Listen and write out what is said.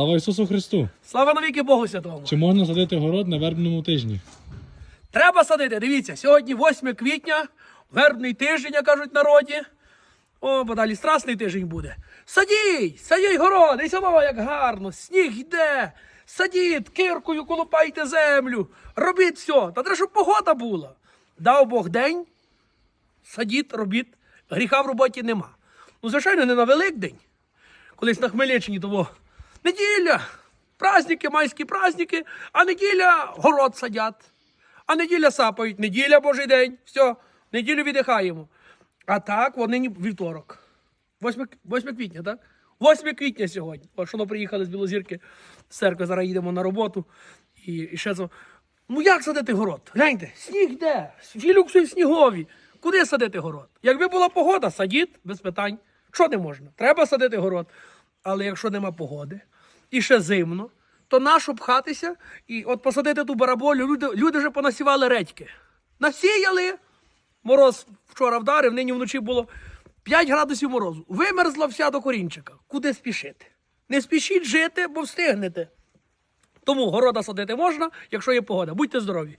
Слава Ісусу Христу! Слава навіки Богу Святому. Чи можна садити город на вербному тижні? Треба садити. Дивіться, сьогодні 8 квітня, вербний тиждень, як кажуть народі. О, бо далі страсний тиждень буде. Садіть, садіть город, і сама як гарно, сніг йде. Садіть, киркою колупайте землю, робіть все. Та треба, щоб погода була. Дав Бог день, садіть, робіть. Гріха в роботі нема. Ну, звичайно, не на Великдень. Колись на Хмельниччині того неділя, праздники, майські праздники, а неділя город садять. А неділя сапають, неділя Божий день, все, неділю віддихаємо. А так, вони вівторок. 8, 8 квітня, так? 8 квітня сьогодні. О, що приїхали з Білозірки з церкви, зараз їдемо на роботу. І, і ще це. Ну як садити город? Гляньте, сніг де, філюксові снігові. Куди садити город? Якби була погода, садіть без питань. Що не можна? Треба садити город. Але якщо нема погоди і ще зимно, то нащо пхатися і от посадити ту бараболю, люди, люди вже понасівали редьки. Насіяли, мороз вчора вдарив, нині вночі було 5 градусів морозу. Вимерзла вся до корінчика. Куди спішити? Не спішіть жити, бо встигнете. Тому города садити можна, якщо є погода. Будьте здорові!